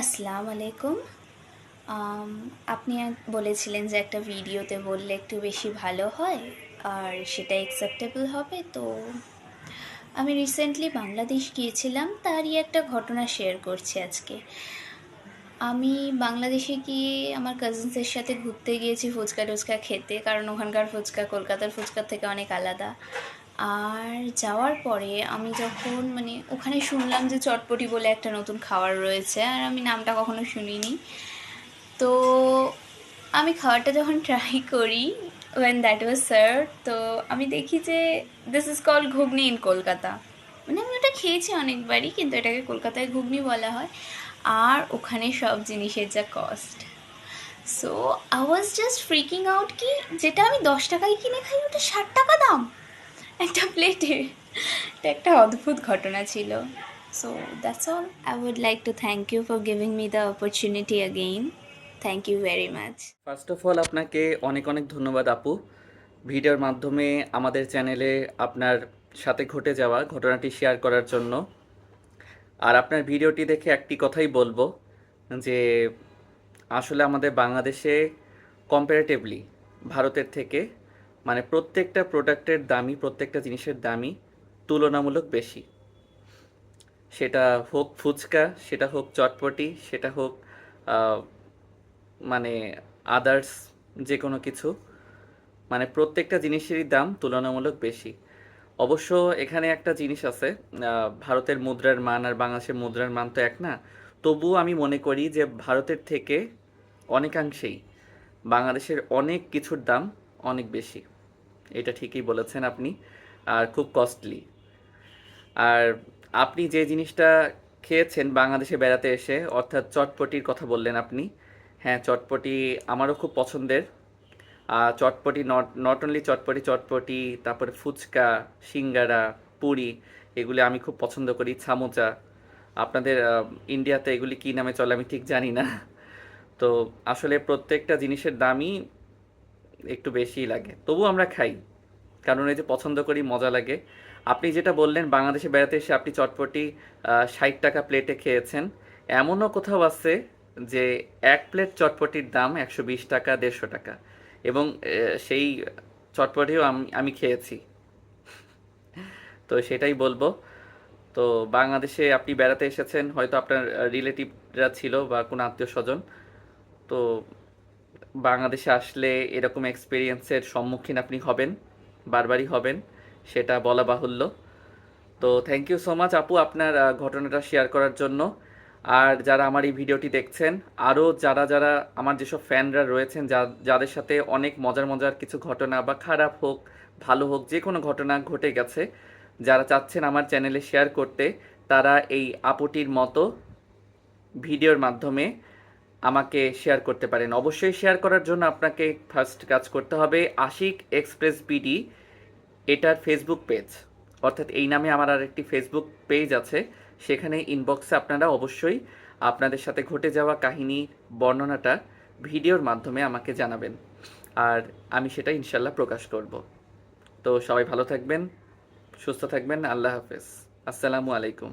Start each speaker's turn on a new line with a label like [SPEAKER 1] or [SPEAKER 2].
[SPEAKER 1] আসসালামু আলাইকুম। আপনি বলেছিলেন যে একটা ভিডিওতে বললে একটু বেশি ভালো হয়, আর সেটা অ্যাকসেপ্টেবল হবে, তো আমি রিসেন্টলি বাংলাদেশ গিয়েছিলাম, তারই একটা ঘটনা শেয়ার করছি আজকে। আমি বাংলাদেশে গিয়ে আমার কাজিনসের সাথে ঘুরতে গিয়েছি ফুচকা টুচকা খেতে, কারণ ওখানকার ফুচকা কলকাতার ফুচকার থেকে অনেক আলাদা। আর যাওয়ার পরে আমি যখন মানে ওখানে শুনলাম যে চটপটি বলে একটা নতুন খাবার রয়েছে, আর আমি নামটা কখনো শুনিনি। তো আমি খাবারটা যখন ট্রাই করি ওয়েন দ্যাট ওয়াজ সার্ভ তো আমি দেখি যে this is call ghugni in Kolkata. মানে আমি ওটা খেয়েছি অনেকবারই, কিন্তু এটাকে কলকাতায় ঘুগনি বলা হয়। আর ওখানে সব জিনিসের যা cost so I was just freaking out কি, যেটা আমি দশ টাকায় কিনে খাই, ওটা ষাট টাকা দাম। একটা প্লেটে। এটা একটা অদ্ভুত ঘটনা ছিল। So that's all I would like to thank you for giving me the opportunity again thank you very much
[SPEAKER 2] first of all আপনাকে অনেক অনেক ধন্যবাদ আপু। ভিডিওর মাধ্যমে আমাদের চ্যানেলে আপনার সাথে ঘটে যাওয়া ঘটনাটি শেয়ার করার জন্য। আর আপনার ভিডিওটি দেখে একটি কথাই বলব, যে আসলে আমাদের বাংলাদেশে কম্পারেটিভলি ভারতের থেকে মানে প্রত্যেকটা প্রোডাক্টের দামই, প্রত্যেকটা জিনিসের দামই তুলনামূলক বেশি। সেটা হোক ফুচকা, সেটা হোক চটপটি, সেটা হোক মানে আদার্স যে কোনো কিছু মানে প্রত্যেকটা জিনিসেরই দাম তুলনামূলক বেশি। অবশ্য এখানে একটা জিনিস আছে ভারতের মুদ্রার মান আর বাংলাদেশের মুদ্রার মান তো এক না। তবুও আমি মনে করি যে ভারতের থেকে অনেকাংশেই বাংলাদেশের অনেক কিছুর দাম অনেক বেশি। এটা ঠিকই বলেছেন আপনি, আর খুব কস্টলি আর আপনি যে জিনিসটা খেয়েছেন বাংলাদেশে বেড়াতে এসে, অর্থাৎ চটপটির কথা বললেন আপনি হ্যাঁ চটপটি আমারও খুব পছন্দের। Chotpoti not not only chotpoti chotpoti, তারপরে ফুচকা, সিঙ্গারা, পুরি, এগুলি আমি খুব পছন্দ করি ছামোচা আপনাদের ইন্ডিয়াতে এগুলি কী নামে চলে আমি ঠিক জানি না। তো আসলে প্রত্যেকটা জিনিসের দামই একটু বেশিই লাগে। তবু আমরা খাই। কারণ এই যে পছন্দ করি, মজা লাগে। আপনি যেটা বললেন, বাংলাদেশে বেড়াতে এসে আপনি চটপটি ষাট টাকা প্লেটে খেয়েছেন। এমনও কোথাও আছে যে এক প্লেট চটপটির দাম একশো বিশ টাকা, দেড়শো টাকা। এবং সেই চটপটিও আমি আমি খেয়েছি। তো সেটাই বলব। তো বাংলাদেশে আপনি বেড়াতে এসেছেন, হয়তো আপনার রিলেটিভরা ছিল বা কোনো আত্মীয় স্বজন তো বাংলাদেশে আসলে এরকম এক্সপিরিয়েন্সের সম্মুখীন আপনি হবেন, বারবারই হবেন, সেটা বলা বাহুল্য। তো থ্যাংক ইউ সো মাচ আপু আপনার ঘটনাটা শেয়ার করার জন্য। আর যারা আমার এই ভিডিওটি দেখছেন, আরও যারা যারা আমার যেসব ফ্যানরা রয়েছেন, যা, যাদের সাথে অনেক মজার মজার কিছু ঘটনা বা খারাপ হোক, ভালো হোক, যে কোনো ঘটনা ঘটে গেছে, যারা চাচ্ছেন আমার চ্যানেলে শেয়ার করতে, তারা এই আপুটির মতো ভিডিওর মাধ্যমে আমাকে শেয়ার করতে পারেন। অবশ্যই শেয়ার করার জন্য আপনাকে ফার্স্ট কাজ করতে হবে আশিক এক্সপ্রেস বিডি এটার ফেসবুক পেজ অর্থাৎ এই নামে আমার আর একটি ফেসবুক পেজ আছে। সেখানে ইনবক্সে আপনারা অবশ্যই আপনাদের সাথে ঘটে যাওয়া কাহিনী, বর্ণনাটা ভিডিওর মাধ্যমে আমাকে জানাবেন। আর আমি সেটা ইনশাল্লাহ প্রকাশ করব। তো সবাই ভালো থাকবেন, সুস্থ থাকবেন, আল্লাহ হাফেজ। আসসালামু আলাইকুম।